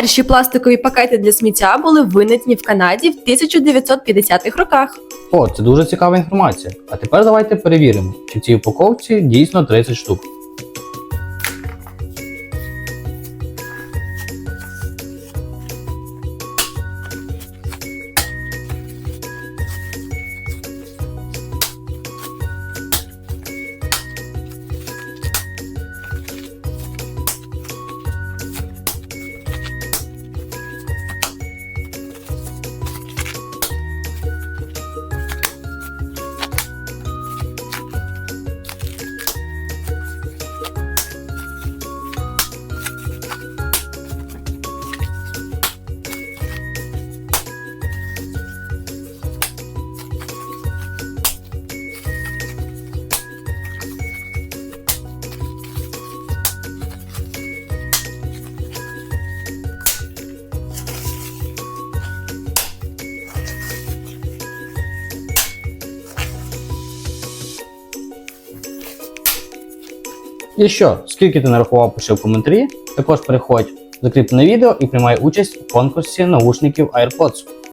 Перші пластикові пакети для сміття були винайдені в Канаді в 1950-х роках. О, це дуже цікава інформація. А тепер давайте перевіримо, чи в цій упаковці дійсно 30 штук. І що, скільки ти нарахував, пиши в коментарі. Також переходь в закріплене відео і приймай участь у конкурсі наушників AirPods.